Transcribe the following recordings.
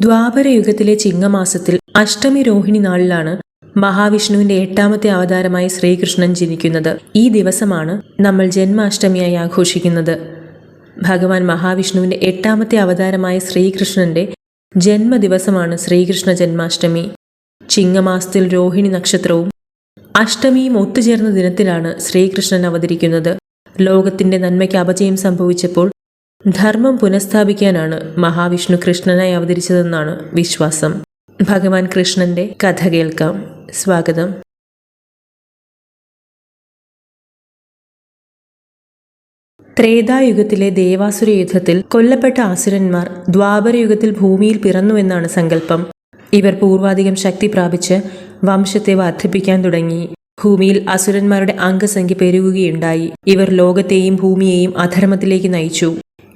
ദ്വാപരയുഗത്തിലെ ചിങ്ങമാസത്തിൽ അഷ്ടമി രോഹിണി നാളിലാണ് മഹാവിഷ്ണുവിന്റെ എട്ടാമത്തെ അവതാരമായി ശ്രീകൃഷ്ണൻ ജനിക്കുന്നത്. ഈ ദിവസമാണ് നമ്മൾ ജന്മാഷ്ടമിയായി ആഘോഷിക്കുന്നത്. ഭഗവാൻ മഹാവിഷ്ണുവിന്റെ എട്ടാമത്തെ അവതാരമായ ശ്രീകൃഷ്ണന്റെ ജന്മദിവസമാണ് ശ്രീകൃഷ്ണ ജന്മാഷ്ടമി. ചിങ്ങമാസത്തിൽ രോഹിണി നക്ഷത്രവും അഷ്ടമിയും ഒത്തുചേർന്ന ദിനത്തിലാണ് ശ്രീകൃഷ്ണൻ അവതരിക്കുന്നത്. ലോകത്തിന്റെ നന്മയ്ക്ക് അപജയം സംഭവിച്ചപ്പോൾ ധർമ്മം പുനഃസ്ഥാപിക്കാനാണ് മഹാവിഷ്ണു കൃഷ്ണനായി അവതരിച്ചതെന്നാണ് വിശ്വാസം. ഭഗവാൻ കൃഷ്ണന്റെ കഥ കേൾക്കാം. സ്വാഗതം. ത്രേതായുഗത്തിലെ ദേവാസുര യുദ്ധത്തിൽ കൊല്ലപ്പെട്ട ആസുരന്മാർ ദ്വാപരയുഗത്തിൽ ഭൂമിയിൽ പിറന്നുവെന്നാണ് സങ്കല്പം. ഇവർ പൂർവാധികം ശക്തി പ്രാപിച്ച് വംശത്തെ വർദ്ധിപ്പിക്കാൻ തുടങ്ങി. ഭൂമിയിൽ അസുരന്മാരുടെ അംഗസംഖ്യ പെരുകുകയുണ്ടായി. ഇവർ ലോകത്തെയും ഭൂമിയെയും അധർമ്മത്തിലേക്ക് നയിച്ചു.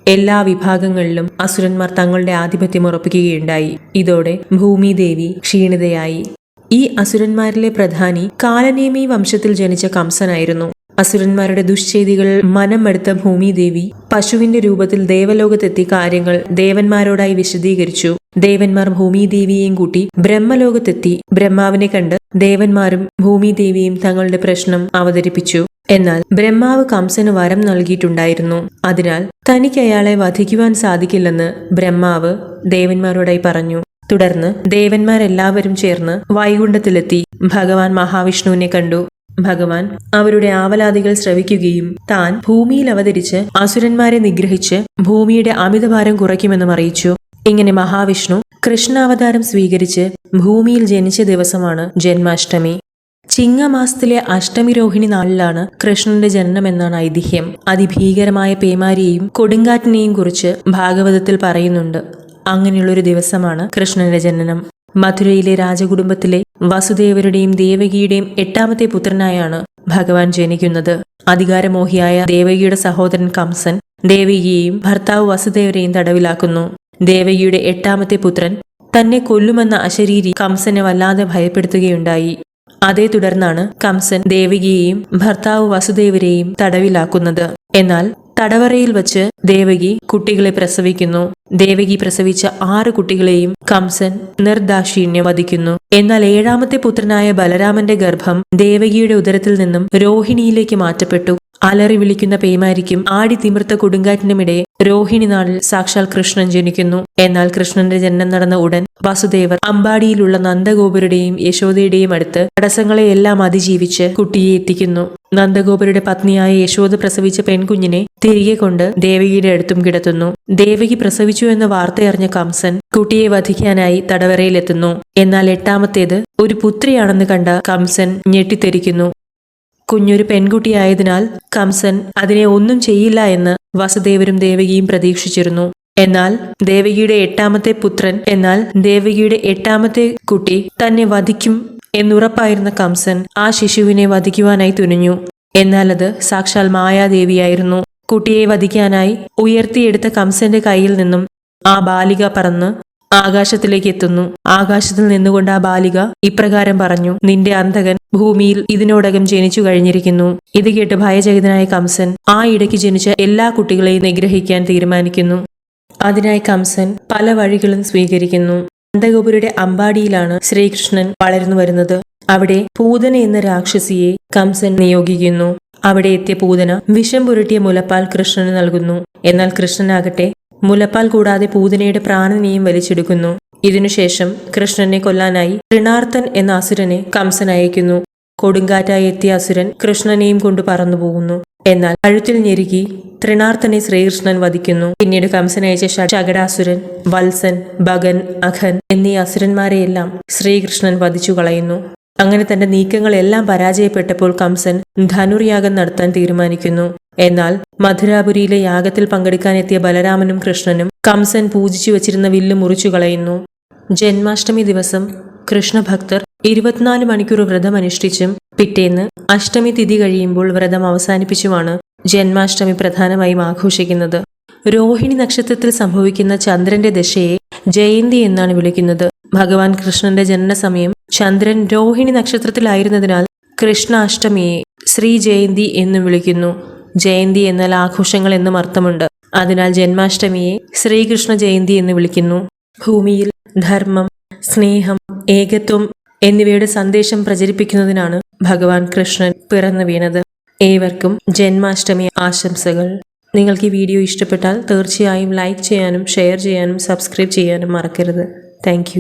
എല്ലാ വിഭാഗങ്ങളിലും അസുരന്മാർ തങ്ങളുടെ ആധിപത്യം ഉറപ്പിക്കുകയുണ്ടായി. ഇതോടെ ഭൂമിദേവി ക്ഷീണിതയായി. ഈ അസുരന്മാരിലെ പ്രധാനി കാലനേമി വംശത്തിൽ ജനിച്ച കംസനായിരുന്നു. അസുരന്മാരുടെ ദുശ്ചേതികൾ മനമെടുത്ത ഭൂമിദേവി പശുവിന്റെ രൂപത്തിൽ ദേവലോകത്തെത്തി കാര്യങ്ങൾ ദേവന്മാരോടായി വിശദീകരിച്ചു. ദേവന്മാർ ഭൂമിദേവിയെയും കൂട്ടി ബ്രഹ്മലോകത്തെത്തി. ബ്രഹ്മാവിനെ കണ്ട് ദേവന്മാരും ഭൂമിദേവിയും തങ്ങളുടെ പ്രശ്നം അവതരിപ്പിച്ചു. എന്നാൽ ബ്രഹ്മാവ് കംസന് വരം നൽകിയിട്ടുണ്ടായിരുന്നു. അതിനാൽ തനിക്ക് അയാളെ വധിക്കുവാൻ സാധിക്കില്ലെന്ന് ബ്രഹ്മാവ് ദേവന്മാരോടായി പറഞ്ഞു. തുടർന്ന് ദേവന്മാരെല്ലാവരും ചേർന്ന് വൈകുണ്ഠത്തിലെത്തി ഭഗവാൻ മഹാവിഷ്ണുവിനെ കണ്ടു. ഭഗവാൻ അവരുടെ ആവലാതികൾ ശ്രവിക്കുകയും താൻ ഭൂമിയിൽ അവതരിച്ച് അസുരന്മാരെ നിഗ്രഹിച്ച് ഭൂമിയുടെ അമിതഭാരം കുറയ്ക്കുമെന്നും അറിയിച്ചു. ഇങ്ങനെ മഹാവിഷ്ണു കൃഷ്ണാവതാരം സ്വീകരിച്ച് ഭൂമിയിൽ ജനിച്ച ദിവസമാണ് ജന്മാഷ്ടമി. ചിങ്ങമാസത്തിലെ അഷ്ടമി രോഹിണി നാളിലാണ് കൃഷ്ണന്റെ ജനനമെന്നാണ് ഐതിഹ്യം. അതിഭീകരമായ പേമാരിയെയും കൊടുങ്കാറ്റിനെയും കുറിച്ച് ഭാഗവതത്തിൽ പറയുന്നുണ്ട്. അങ്ങനെയുള്ളൊരു ദിവസമാണ് കൃഷ്ണന്റെ ജനനം. മധുരയിലെ രാജകുടുംബത്തിലെ വസുദേവരുടെയും ദേവകിയുടെയും എട്ടാമത്തെ പുത്രനായാണ് ഭഗവാൻ ജനിക്കുന്നത്. അധികാരമോഹിയായ ദേവകിയുടെ സഹോദരൻ കംസൻ ദേവകിയെയും ഭർത്താവ് വസുദേവരെയും തടവിലാക്കുന്നു. ദേവകിയുടെ എട്ടാമത്തെ പുത്രൻ തന്നെ കൊല്ലുമെന്ന അശരീരി കംസനെ വല്ലാതെ ഭയപ്പെടുത്തുകയുണ്ടായി. അതേ തുടർന്നാണ് കംസൻ ദേവകിയെയും ഭർത്താവ് വസുദേവരെയും തടവിലാക്കുന്നത്. എന്നാൽ തടവറയിൽ വച്ച് ദേവകി കുട്ടികളെ പ്രസവിക്കുന്നു. ദേവകി പ്രസവിച്ച ആറ് കുട്ടികളെയും കംസൻ നിർദാക്ഷിണ്യം വധിക്കുന്നു. എന്നാൽ ഏഴാമത്തെ പുത്രനായ ബലരാമന്റെ ഗർഭം ദേവകിയുടെ ഉദരത്തിൽ നിന്നും രോഹിണിയിലേക്ക് മാറ്റപ്പെട്ടു. അലറി വിളിക്കുന്ന പേമാരിക്കും ആടി തിമിർത്ത കൊടുങ്കാറ്റിനുമിടെ രോഹിണി നാളിൽ സാക്ഷാൽ കൃഷ്ണൻ ജനിക്കുന്നു. എന്നാൽ കൃഷ്ണന്റെ ജനനം നടന്ന ഉടൻ വാസുദേവർ അമ്പാടിയിലുള്ള നന്ദഗോപുരുടെയും യശോദയുടെയും അടുത്ത് തടസ്സങ്ങളെയെല്ലാം അതിജീവിച്ച് കുട്ടിയെ എത്തിക്കുന്നു. നന്ദഗോപുരുടെ പത്നിയായ യശോദ പ്രസവിച്ച പെൺകുഞ്ഞിനെ തിരികെ കൊണ്ട് ദേവകിയുടെ അടുത്തും കിടത്തുന്നു. ദേവകി പ്രസവിച്ചു എന്ന വാർത്തയറിഞ്ഞ കംസൻ കുട്ടിയെ വധിക്കാനായി തടവറയിലെത്തുന്നു. എന്നാൽ എട്ടാമത്തേത് ഒരു പുത്രിയാണെന്ന് കണ്ട കംസൻ ഞെട്ടിത്തെരിക്കുന്നു. കുഞ്ഞൊരു പെൺകുട്ടിയായതിനാൽ കംസൻ അതിനെ ഒന്നും ചെയ്യില്ല എന്ന് വസുദേവരും ദേവകിയും പ്രതീക്ഷിച്ചിരുന്നു. എന്നാൽ ദേവകിയുടെ എട്ടാമത്തെ പുത്രൻ എന്നാൽ ദേവകിയുടെ എട്ടാമത്തെ കുട്ടി തന്നെ വധിക്കും എന്നുറപ്പായിരുന്ന കംസൻ ആ ശിശുവിനെ വധിക്കുവാനായി തുനിഞ്ഞു. എന്നാൽ അത് സാക്ഷാൽ മായാദേവിയായിരുന്നു. കുട്ടിയെ വധിക്കാനായി ഉയർത്തിയെടുത്ത കംസന്റെ കയ്യിൽ നിന്നും ആ ബാലിക പറന്ന് ആകാശത്തിലേക്ക് എത്തുന്നു. ആകാശത്തിൽ നിന്നുകൊണ്ട് ആ ബാലിക ഇപ്രകാരം പറഞ്ഞു നിന്റെ അന്ധകൻ ഭൂമിയിൽ ഇതിനോടകം ജനിച്ചു കഴിഞ്ഞിരിക്കുന്നു. ഇത് കേട്ട് ഭയചകിതനായ കംസൻ ആ ഇടയ്ക്ക് ജനിച്ച എല്ലാ കുട്ടികളെയും നിഗ്രഹിക്കാൻ തീരുമാനിക്കുന്നു. അതിനായി കംസൻ പല വഴികളും സ്വീകരിക്കുന്നു. നന്ദഗോപുരുടെ അമ്പാടിയിലാണ് ശ്രീകൃഷ്ണൻ വളർന്നു വരുന്നത്. അവിടെ പൂതന എന്ന രാക്ഷസിയെ കംസൻ നിയോഗിക്കുന്നു. അവിടെ എത്തിയ പൂതന വിഷം പുരട്ടിയ മുലപ്പാൽ കൃഷ്ണന് നൽകുന്നു. എന്നാൽ കൃഷ്ണനാകട്ടെ മുലപ്പാൽ കൂടാതെ പൂതനയുടെ പ്രാണനെയും വലിച്ചെടുക്കുന്നു. ഇതിനുശേഷം കൃഷ്ണനെ കൊല്ലാനായി ഋണാർത്ഥൻ എന്ന അസുരനെ കംസൻ അയക്കുന്നു. കൊടുങ്കാറ്റായി എത്തിയ അസുരൻ കൃഷ്ണനെയും കൊണ്ട് പറന്നു പോകുന്നു. എന്നാൽ കഴുത്തിൽ ഞെരുക്കി ത്രിണാർത്ഥനെ ശ്രീകൃഷ്ണൻ വധിക്കുന്നു. പിന്നീട് കംസൻ അയച്ച ശകടാസുരൻ വത്സൻ ഭഗൻ അഖൻ എന്നീ അസുരന്മാരെയെല്ലാം ശ്രീകൃഷ്ണൻ വധിച്ചു കളയുന്നു. അങ്ങനെ തന്റെ നീക്കങ്ങളെല്ലാം പരാജയപ്പെട്ടപ്പോൾ കംസൻ ധനുർയാഗം നടത്താൻ തീരുമാനിക്കുന്നു. എന്നാൽ മധുരാപുരിയിലെ യാഗത്തിൽ പങ്കെടുക്കാനെത്തിയ ബലരാമനും കൃഷ്ണനും കംസൻ പൂജിച്ചു വച്ചിരുന്ന വില്ല് മുറിച്ചു കളയുന്നു. ജന്മാഷ്ടമി ദിവസം കൃഷ്ണഭക്തർ ഇരുപത്തിനാല് മണിക്കൂർ വ്രതം അനുഷ്ഠിച്ചും പിറ്റേന്ന് അഷ്ടമി തിഥി കഴിയുമ്പോൾ വ്രതം അവസാനിപ്പിച്ചുമാണ് ജന്മാഷ്ടമി പ്രധാനമായും ആഘോഷിക്കുന്നത്. രോഹിണി നക്ഷത്രത്തിൽ സംഭവിക്കുന്ന ചന്ദ്രന്റെ ദശയെ ജയന്തി എന്നാണ് വിളിക്കുന്നത്. ഭഗവാൻ കൃഷ്ണന്റെ ജനനസമയം ചന്ദ്രൻ രോഹിണി നക്ഷത്രത്തിലായിരുന്നതിനാൽ കൃഷ്ണാഷ്ടമിയെ ശ്രീ ജയന്തി എന്നും വിളിക്കുന്നു. ജയന്തി എന്നാൽ ആഘോഷങ്ങൾ എന്നും അർത്ഥമുണ്ട്. അതിനാൽ ജന്മാഷ്ടമിയെ ശ്രീകൃഷ്ണ ജയന്തി എന്ന് വിളിക്കുന്നു. ഭൂമിയിൽ ധർമ്മം സ്നേഹം ഏകത്വം എന്നിവയുടെ സന്ദേശം പ്രചരിപ്പിക്കുന്നതിനാണ് ഭഗവാൻ കൃഷ്ണൻ പിറന്നു വീണത്. ഏവർക്കും ജന്മാഷ്ടമി ആശംസകൾ. നിങ്ങൾക്ക് ഈ വീഡിയോ ഇഷ്ടപ്പെട്ടാൽ തീർച്ചയായും ലൈക്ക് ചെയ്യാനും ഷെയർ ചെയ്യാനും സബ്സ്ക്രൈബ് ചെയ്യാനും മറക്കരുത്. താങ്ക്